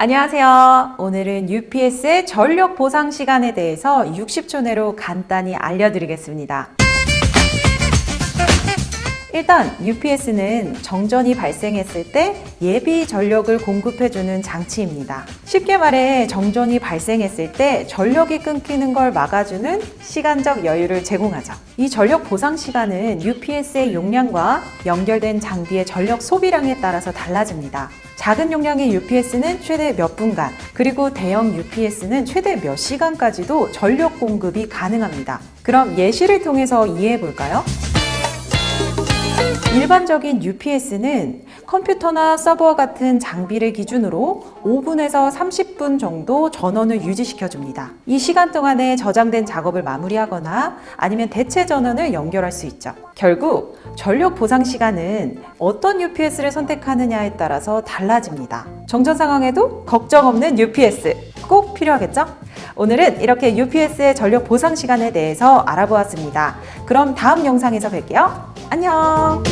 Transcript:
안녕하세요. 오늘은 UPS의 전력 보상 시간에 대해서 60초 내로 간단히 알려드리겠습니다. 일단 UPS는 정전이 발생했을 때 예비 전력을 공급해주는 장치입니다. 쉽게 말해 정전이 발생했을 때 전력이 끊기는 걸 막아주는 시간적 여유를 제공하죠. 이 전력 보상 시간은 UPS의 용량과 연결된 장비의 전력 소비량에 따라서 달라집니다. 작은 용량의 UPS는 최대 몇 분간, 그리고 대형 UPS는 최대 몇 시간까지도 전력 공급이 가능합니다. 그럼 예시를 통해서 이해해 볼까요? 일반적인 UPS는 컴퓨터나 서버 같은 장비를 기준으로 5분에서 30분 정도 전원을 유지시켜 줍니다. 이 시간 동안에 저장된 작업을 마무리하거나 아니면 대체 전원을 연결할 수 있죠. 결국 전력 보상 시간은 어떤 UPS를 선택하느냐에 따라서 달라집니다. 정전 상황에도 걱정 없는 UPS 꼭 필요하겠죠? 오늘은 이렇게 UPS의 전력 보상 시간에 대해서 알아보았습니다. 그럼 다음 영상에서 뵐게요. 안녕.